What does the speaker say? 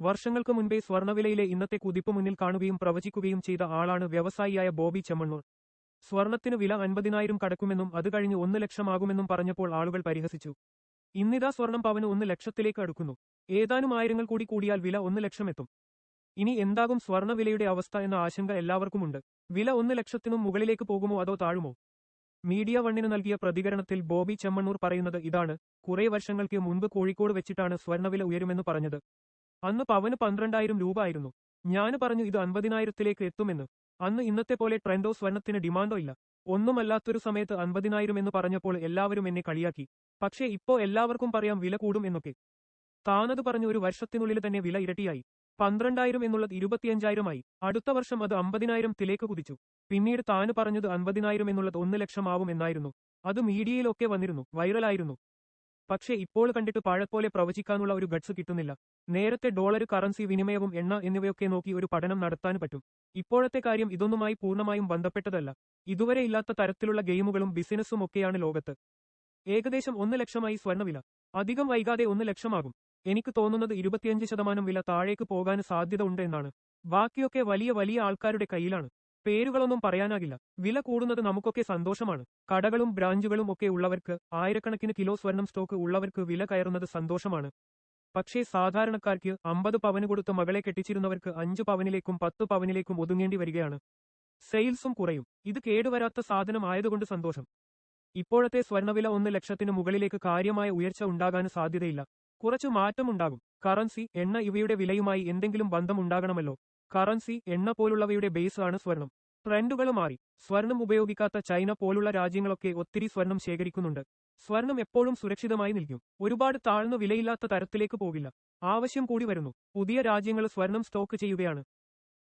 വർഷങ്ങൾക്ക് മുൻപേ സ്വർണവിലയിലെ ഇന്നത്തെ കുതിപ്പ് മുന്നിൽ കാണുകയും പ്രവചിക്കുകയും ചെയ്ത ആളാണ് വ്യവസായിയായ ബോബി ചെമ്മണ്ണൂർ. സ്വർണത്തിന് വില അൻപതിനായിരം കടക്കുമെന്നും അത് കഴിഞ്ഞ് ഒന്ന് ലക്ഷമാകുമെന്നും പറഞ്ഞപ്പോൾ ആളുകൾ പരിഹസിച്ചു. ഇന്നിതാ സ്വർണം പവന് ഒന്ന് ലക്ഷത്തിലേക്ക് അടുക്കുന്നു. ഏതാനും ആയിരങ്ങൾ കൂടി കൂടിയാൽ വില ഒന്ന് ലക്ഷമെത്തും. ഇനി എന്താകും സ്വർണവിലയുടെ അവസ്ഥ എന്ന ആശങ്ക എല്ലാവർക്കുമുണ്ട്. വില ഒന്ന് ലക്ഷത്തിനും മുകളിലേക്ക് പോകുമോ അതോ താഴുമോ? മീഡിയ വണ്ണിന് നൽകിയ പ്രതികരണത്തിൽ ബോബി ചെമ്മണ്ണൂർ പറയുന്നത് ഇതാണ്. കുറേ വർഷങ്ങൾക്ക് മുൻപ് കോഴിക്കോട് വെച്ചിട്ടാണ് സ്വർണവില ഉയരുമെന്ന് പറഞ്ഞത്. അന്ന് പവന് പന്ത്രണ്ടായിരം രൂപ ആയിരുന്നു. ഞാൻ പറഞ്ഞു ഇത് അൻപതിനായിരത്തിലേക്ക് എത്തുമെന്ന്. അന്ന് ഇന്നത്തെ പോലെ ട്രെൻഡോ സ്വർണത്തിന് ഡിമാൻഡോ ഇല്ല. ഒന്നുമല്ലാത്തൊരു സമയത്ത് അൻപതിനായിരം എന്ന് പറഞ്ഞപ്പോൾ എല്ലാവരും എന്നെ കളിയാക്കി. പക്ഷേ ഇപ്പോ എല്ലാവർക്കും പറയാം വില കൂടും എന്നൊക്കെ. താനത് പറഞ്ഞു ഒരു വർഷത്തിനുള്ളിൽ തന്നെ വില ഇരട്ടിയായി. പന്ത്രണ്ടായിരം എന്നുള്ളത് ഇരുപത്തിയഞ്ചായിരമായി. അടുത്ത വർഷം അത് അമ്പതിനായിരം തിലേക്ക് കുതിച്ചു. പിന്നീട് താന് പറഞ്ഞത് അൻപതിനായിരം എന്നുള്ളത് ഒന്ന് ലക്ഷമാവും എന്നായിരുന്നു. അത് മീഡിയയിലൊക്കെ വന്നിരുന്നു. വൈറലായിരുന്നു. പക്ഷേ ഇപ്പോൾ കണ്ടിട്ട് പാഴപ്പോലെ പ്രവചിക്കാനുള്ള ഒരു ഗഡ്സ് കിട്ടുന്നില്ല. നേരത്തെ ഡോളർ കറൻസി വിനിമയവും എണ്ണ എന്നിവയൊക്കെ നോക്കി ഒരു പഠനം നടത്താൻ പറ്റും. ഇപ്പോഴത്തെ കാര്യം ഇതൊന്നുമായി പൂർണമായും ബന്ധപ്പെട്ടതല്ല. ഇതുവരെ ഇല്ലാത്ത തരത്തിലുള്ള ഗെയിമുകളും ബിസിനസ്സും ഒക്കെയാണ് ലോകത്ത്. ഏകദേശം ഒന്ന് ലക്ഷമായി സ്വർണവില അധികം വൈകാതെ ഒന്ന് ലക്ഷമാകും. എനിക്ക് തോന്നുന്നത് ഇരുപത്തിയഞ്ച് ശതമാനം വില താഴേക്ക് പോകാൻ സാധ്യത ഉണ്ട് എന്നാണ്. ബാക്കിയൊക്കെ വലിയ വലിയ ആൾക്കാരുടെ കയ്യിലാണ്. പേരുകളൊന്നും പറയാനാകില്ല. വില കൂടുന്നത് നമുക്കൊക്കെ സന്തോഷമാണ്. കടകളും ബ്രാഞ്ചുകളും ഒക്കെ ഉള്ളവർക്ക് ആയിരക്കണക്കിന് കിലോ സ്വർണം സ്റ്റോക്ക് ഉള്ളവർക്ക് വില കയറുന്നത് സന്തോഷമാണ്. പക്ഷേ സാധാരണക്കാർക്ക് അമ്പത് പവന് കൊടുത്ത് മകളെ കെട്ടിച്ചിരുന്നവർക്ക് അഞ്ചു പവനിലേക്കും പത്തു പവനിലേക്കും ഒതുങ്ങേണ്ടി വരികയാണ്. സെയിൽസും കുറയും. ഇത് കേടുവരാത്ത സാധനം ആയതുകൊണ്ട് സന്തോഷം. ഇപ്പോഴത്തെ സ്വർണവില ഒന്ന് ലക്ഷത്തിന് മുകളിലേക്ക് കാര്യമായ ഉയർച്ച ഉണ്ടാകാൻ സാധ്യതയില്ല. കുറച്ചു മാറ്റമുണ്ടാകും. കറൻസി എണ്ണ ഇവയുടെ വിലയുമായി എന്തെങ്കിലും ബന്ധമുണ്ടാകണമല്ലോ. കറൻസി എണ്ണ പോലുള്ളവയുടെ ബേസ് ആണ് സ്വർണം. ട്രെൻഡുകൾ മാറി. സ്വർണം ഉപയോഗിക്കാത്ത ചൈന പോലുള്ള രാജ്യങ്ങളൊക്കെ ഒത്തിരി സ്വർണം ശേഖരിക്കുന്നുണ്ട്. സ്വർണം എപ്പോഴും സുരക്ഷിതമായി നിൽക്കും. ഒരുപാട് താഴ്ന്ന വിലയില്ലാത്ത തരത്തിലേക്ക് പോകില്ല. ആവശ്യം കൂടി വരുന്നു. പുതിയ രാജ്യങ്ങൾ സ്വർണം സ്റ്റോക്ക് ചെയ്യുകയാണ്.